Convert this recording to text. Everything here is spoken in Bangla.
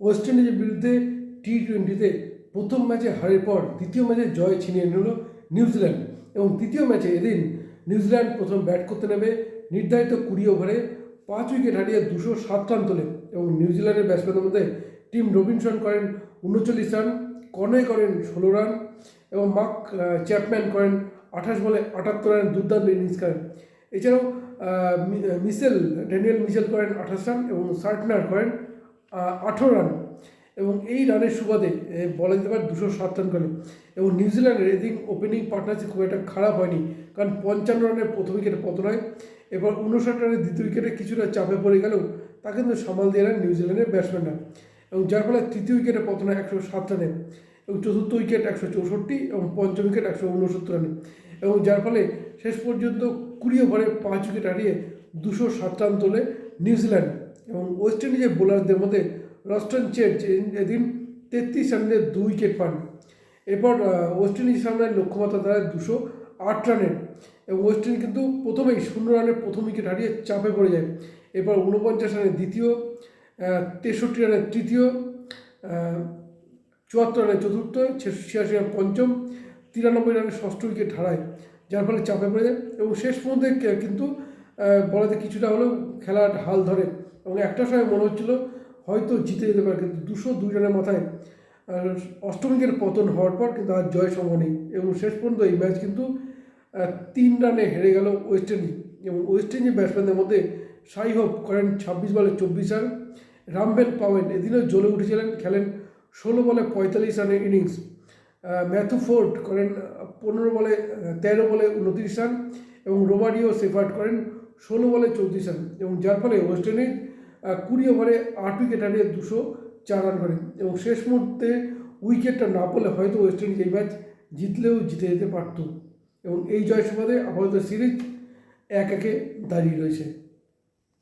ওয়েস্ট ইন্ডিজের বিরুদ্ধে টি টোয়েন্টিতে প্রথম ম্যাচে হারের পর দ্বিতীয় ম্যাচে জয় ছিনিয়ে নিল নিউজিল্যান্ড এবং তৃতীয় ম্যাচে এদিন নিউজিল্যান্ড প্রথম ব্যাট করতে নেবে নির্ধারিত কুড়ি ওভারে পাঁচ উইকেট হারিয়ে দুশো সাত রান তোলে এবং নিউজিল্যান্ডের ব্যাটসম্যানের মধ্যে টিম রবিনসন করেন উনচল্লিশ রান কর্নয় করেন ষোলো রান এবং মার্ক চ্যাপম্যান করেন আঠাশ বলে আটাত্তর রান দুর্দান্ত ইনিংস করেন। এছাড়াও আহ, মি- আহ, মিশেল ড্যানিয়েল মিশেল করেন আঠাশ রান এবং সার্টনার করেন আঠেরো রান। এবং এই রানের সুবাদে বলা যেতে পারে দুশো সাত রান করে। এবং নিউজিল্যান্ডের এদিন ওপেনিং পার্টনারশিপ খুব একটা খারাপ হয়নি, কারণ পঞ্চান্ন রানের প্রথম উইকেটে পতন হয় এবার উনষাট রানের দ্বিতীয় উইকেটে কিছুটা চাপে পড়ে গেলেও তা কিন্তু সামাল দিয়ে নেন নিউজিল্যান্ডের ব্যাটসম্যানরা এবং যার ফলে তৃতীয় উইকেটে পতন হয় একশো সাত রানে। এবং চতুর্থ উইকেট একশো চৌষট্টি, এবং পঞ্চম উইকেট একশো উনসত্তর রানে। এবং যার ফলে শেষ পর্যন্ত কুড়ি ওভারে পাঁচ উইকেট হারিয়ে দুশো সাত রান তোলে নিউজিল্যান্ড এবং ওয়েস্ট ইন্ডিজের বোলারদের মধ্যে রস্টন চেট এদিন তেত্রিশ রানে দুই উইকেট পান। এরপর ওয়েস্ট ইন্ডিজ সামনে লক্ষ্যমাত্রা দাঁড়ায় দুশো আট রানের এবং ওয়েস্ট ইন্ডিজ কিন্তু প্রথমেই শূন্য রানের প্রথম উইকেট হারিয়ে চাপে পড়ে যায়। এরপর উনপঞ্চাশ রানের দ্বিতীয় তেষট্টি রানের তৃতীয় চুয়াত্তর রানের চতুর্থ ছিয়াশি রানের পঞ্চম, তিরানব্বই রানের ষষ্ঠ উইকেট হারায়, যার ফলে চাপে পড়ে যায়। এবং শেষ পর্যন্ত কিন্তু বলাতে কিছুটা হলেও খেলার হাল ধরে। এবং একটা সময় মনে হচ্ছিল হয়তো জিতে যেতে পারে, কিন্তু দুশো দুই রানের মাথায় অষ্টম পতন হওয়ার পর কিন্তু আর জয় সম্ভব নেই। এবং শেষ পর্যন্ত এই ম্যাচ কিন্তু তিন রানে হেরে গেল ওয়েস্ট ইন্ডিজ। এবং ওয়েস্ট ইন্ডিজ ব্যাটসম্যানদের মধ্যে সাই হোপ করেন ছাব্বিশ বলে চব্বিশ রান। রামবেল পাওয়েল এদিনও জ্বলে উঠেছিলেন, খেলেন ষোলো বলে পঁয়তাল্লিশ রানের ইনিংস। ম্যাথু ফোর্ড করেন পনেরো বলে তেরো বলে উনত্রিশ রান। এবং রোমারিও সেফার্ট করেন ষোলো বলে চৌত্রিশ রান এবং যার ফলে ওয়েস্ট ইন্ডিজ কুড়ি ওভারে আট উইকেট হারিয়ে দুশো চার রান করে। এবং শেষ মুহূর্তে উইকেটটা না পড়লে হয়তো ওয়েস্ট ইন্ডিজ এই ম্যাচ জিতলেও জিতে যেতে পারত। এবং এই জয় সুবাদে আপাতত সিরিজ এক একে দাঁড়িয়ে রয়েছে।